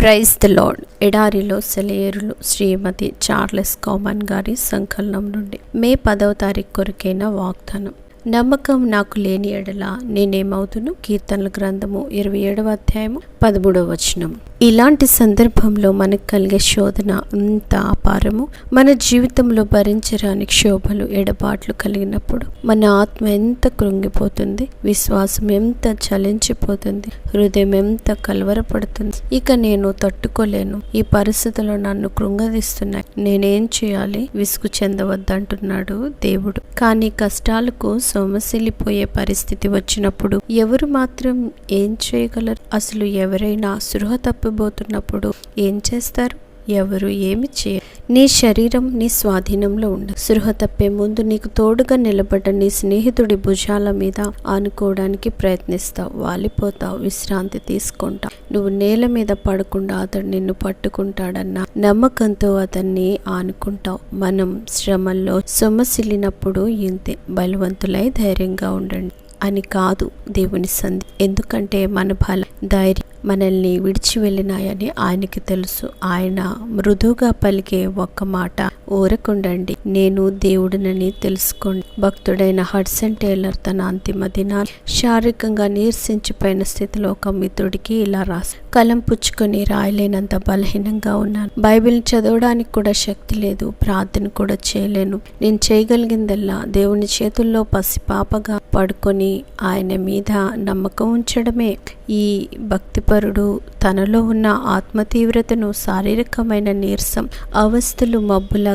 Praise the lord. ఎడారిలో సెలయేరులు శ్రీమతి Charles common గారి సంకలనం నుండి మే పదవ తారీఖు కొరకైన వాగ్దానం. నమ్మకం నాకు లేని ఎడల నేనేమవుతును? కీర్తనల గ్రంథము ఇరవై ఏడవ అధ్యాయము పదమూడవ వచనం. ఇలాంటి సందర్భంలో మనకు కలిగే శోధన అంత అపారము. మన జీవితంలో భరించరాని క్షోభలు ఎడబాట్లు కలిగినప్పుడు మన ఆత్మ ఎంత కృంగిపోతుంది విశ్వాసం ఎంత చలించిపోతుంది హృదయం ఎంత కలవరపడుతుంది. ఇక నేను తట్టుకోలేను. ఈ పరిస్థితులు నన్ను కృంగదీస్తున్నాయి నేనేం చేయాలి? విసుగు చెందవద్దంటున్నాడు దేవుడు. కానీ కష్టాలకు సొమసిలిపోయే పరిస్థితి వచ్చినప్పుడు ఎవరు మాత్రం ఏం చేయగలరు? అసలు ఎవరైనా సృహ తప్పిపోతున్నప్పుడు ఏం చేస్తారు? ఎవరు ఏమి చేయ నీ శరీరం నీ స్వాధీనంలో ఉండదు సృహ తప్పే ముందు నీకు తోడుగా నిలబడ్డ నీ స్నేహితుడి భుజాల మీద ఆనుకోవడానికి ప్రయత్నిస్తావు. వాలిపోతావు విశ్రాంతి తీసుకుంటావు. నువ్వు నేల మీద పడకుండా అతడు నిన్ను పట్టుకుంటాడన్న నమ్మకంతో అతన్ని ఆనుకుంటావు. మనం శ్రమల్లో సొమ్మసిల్లినప్పుడు ఇంతే. బలవంతులై ధైర్యంగా ఉండండి. అని కాదు దేవుని సంధి. ఎందుకంటే మన బల ధైర్యం మనల్ని విడిచి వెళ్ళినాయని ఆయనకి తెలుసు. ఆయన మృదువుగా పలికే ఒక్క మాట ఊరకుండండి. నేను దేవుడినని తెలుసుకోండి. భక్తుడైన హడ్సన్ టేలర్ తన అంతిమ దినాలు శారీరకంగా నీరసించిపోయిన స్థితిలో ఒక మిత్రుడికి ఇలా రాసి కలం పుచ్చుకొని రాయలేనంత బలహీనంగా ఉన్నాను. బైబిల్ చదవడానికి కూడా శక్తి లేదు ప్రార్థన కూడా చేయలేను. నేను చేయగలిగిందల్లా దేవుని చేతుల్లో పసిపాపగా పడుకొని ఆయన మీద నమ్మకం ఉంచడమే. ఈ భక్తిపరుడు తనలో ఉన్న ఆత్మ తీవ్రతను శారీరకమైన నీరసం అవస్థలు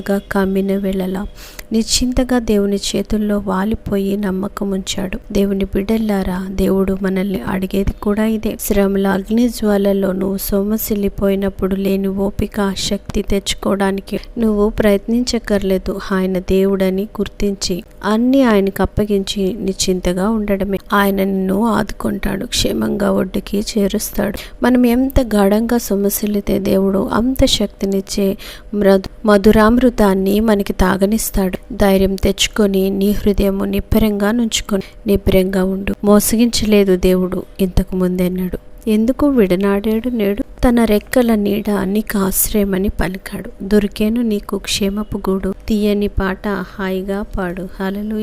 మబ్బులాగా కమ్మిన వేళలా నిశ్చింతగా దేవుని చేతుల్లో వాలిపోయి నమ్మకం ఉంచాడు దేవుని బిడ్డల్లారా దేవుడు మనల్ని అడిగేది కూడా ఇదే. శ్రమల అగ్ని జ్వాలలో నువ్వు సొమ్మసిల్లిపోయినప్పుడు లేని ఓపిక శక్తి తెచ్చుకోవడానికి నువ్వు ప్రయత్నించక్కర్లేదు ఆయన దేవుడని గుర్తించి అన్ని ఆయనకు అప్పగించి నిశ్చింతగా ఉండడమే. ఆయన నిన్ను ఆదుకుంటాడు క్షేమంగా ఒడ్డుకి చేరుస్తాడు. మనం ఎంత గాఢంగా సొమ్మసిల్లితే దేవుడు అంత శక్తినిచ్చే మృదు మధురామృతాన్ని మనకి తాగనిస్తాడు. ధైర్యం తెచ్చుకొని నీ హృదయము నిబ్బరంగా నుంచుకొని నిబ్బరంగా ఉండు. మోసగించలేదు దేవుడు ఇంతకు ముందన్నాడు. ఎందుకు విడనాడాడు నేడు? తన రెక్కల నీడ నీకు ఆశ్రయమని పలికాడు. దొరికేను నీకు క్షేమపు గూడు. తీయని పాట హాయిగా పాడు. హలలుయ